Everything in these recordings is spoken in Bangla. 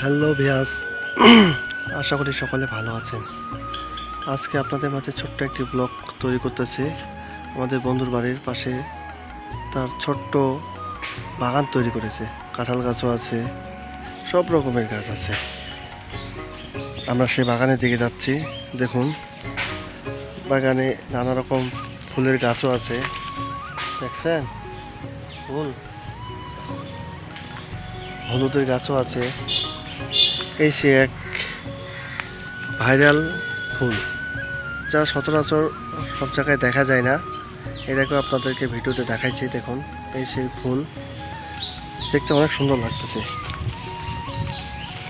হ্যালো ভিয়াস। আশা করি সকলে ভালো আছেন। আজকে আপনাদের মাঝে ছোট্ট একটি ব্লগ তৈরি করতেছি। আমাদের বন্ধুর বাড়ির পাশে তার ছোট্ট বাগান তৈরি করেছে। কাঁঠাল গাছও আছে, সব রকমের গাছ আছে। আমরা সেই বাগানের দিকে যাচ্ছি, দেখুন। বাগানে নানা রকম ফুলের গাছও আছে। দেখছেন? ফুল। হলুদের গাছও আছে। এই সে এক ভাইরাল ফুল, যা সচরাচর সব জায়গায় দেখা যায় না। এটাকেও আপনাদেরকে ভিডিওতে দেখাইছি, দেখুন, এই সেই ফুল। দেখতে অনেক সুন্দর লাগতেছে।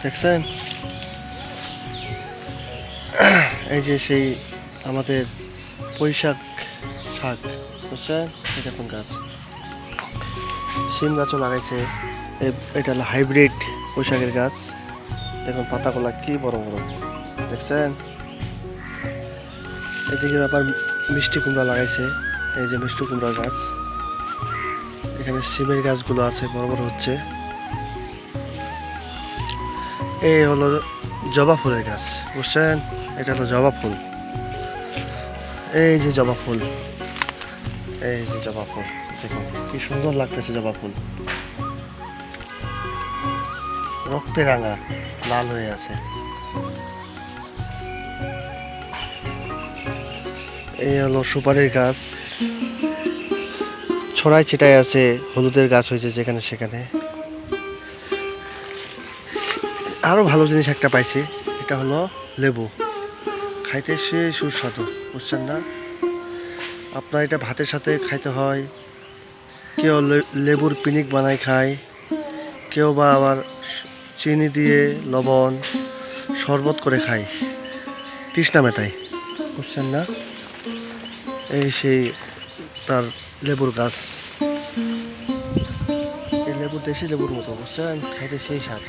দেখছেন? এই যে সেই আমাদের বৈশাখ শাক, বুঝছেন? এই দেখুন গাছ। সিম গাছও লাগাইছে। এটা হলো হাইব্রিড বৈশাখের গাছ। দেখুন পাতাগুলা কি বড় বড়। দেখছেন? এদিকে আবার মিষ্টি কুমড়া লাগাইছে। এই যে মিষ্টি কুমড়া গাছ। এখানে সিমের গাছগুলো আছে, বড় বড় হচ্ছে। এই হলো জবা ফুলের গাছ, বুঝছেন? এটা হলো জবা ফুল। এই যে জবা ফুল। এই যে জবা ফুল, দেখুন, কি সুন্দর লাগতেছে জবা ফুল। রক্তে রাঙা, লাল হয়ে আছে। এই হলো সুপারির গাছ। ছড়াই ছিটাই আছে, হলুদের গাছ হয়েছে যেখানে সেখানে। আরও ভালো জিনিস একটা পাইছি, এটা হলো লেবু। খাইতে সে সুস্বাদু, বুঝছেন না? আপনার এটা ভাতের সাথে খাইতে হয়, কেউ লেবুর পিনিক বানাই খায়, কেউ বা আবার চিনি দিয়ে লবণ শরবত করে খাই। তৃষ্ণা মেটাই। বুঝছেন না? এই সেই তার লেবুর গাছ। এই লেবু দেশি লেবুর মতো বুঝছেন? খাইতে সেই স্বাদ।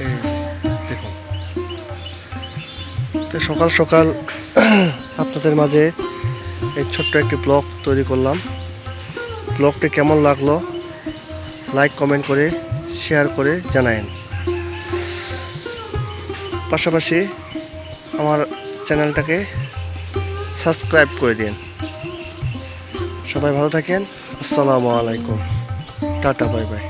এই দেখুন। তো সকাল সকাল আপনাদের মাঝে এই ছোট্ট একটি ব্লগ তৈরি করলাম। ব্লগটি কেমন লাগল? লাইক কমেন্ট করে শেয়ার করে জানায়েন। পাশাপাশি আমার চ্যানেলটাকে সাবস্ক্রাইব করে দিন। সবাই ভালো থাকেন। আসসালামু আলাইকুম। Tata, bye bye.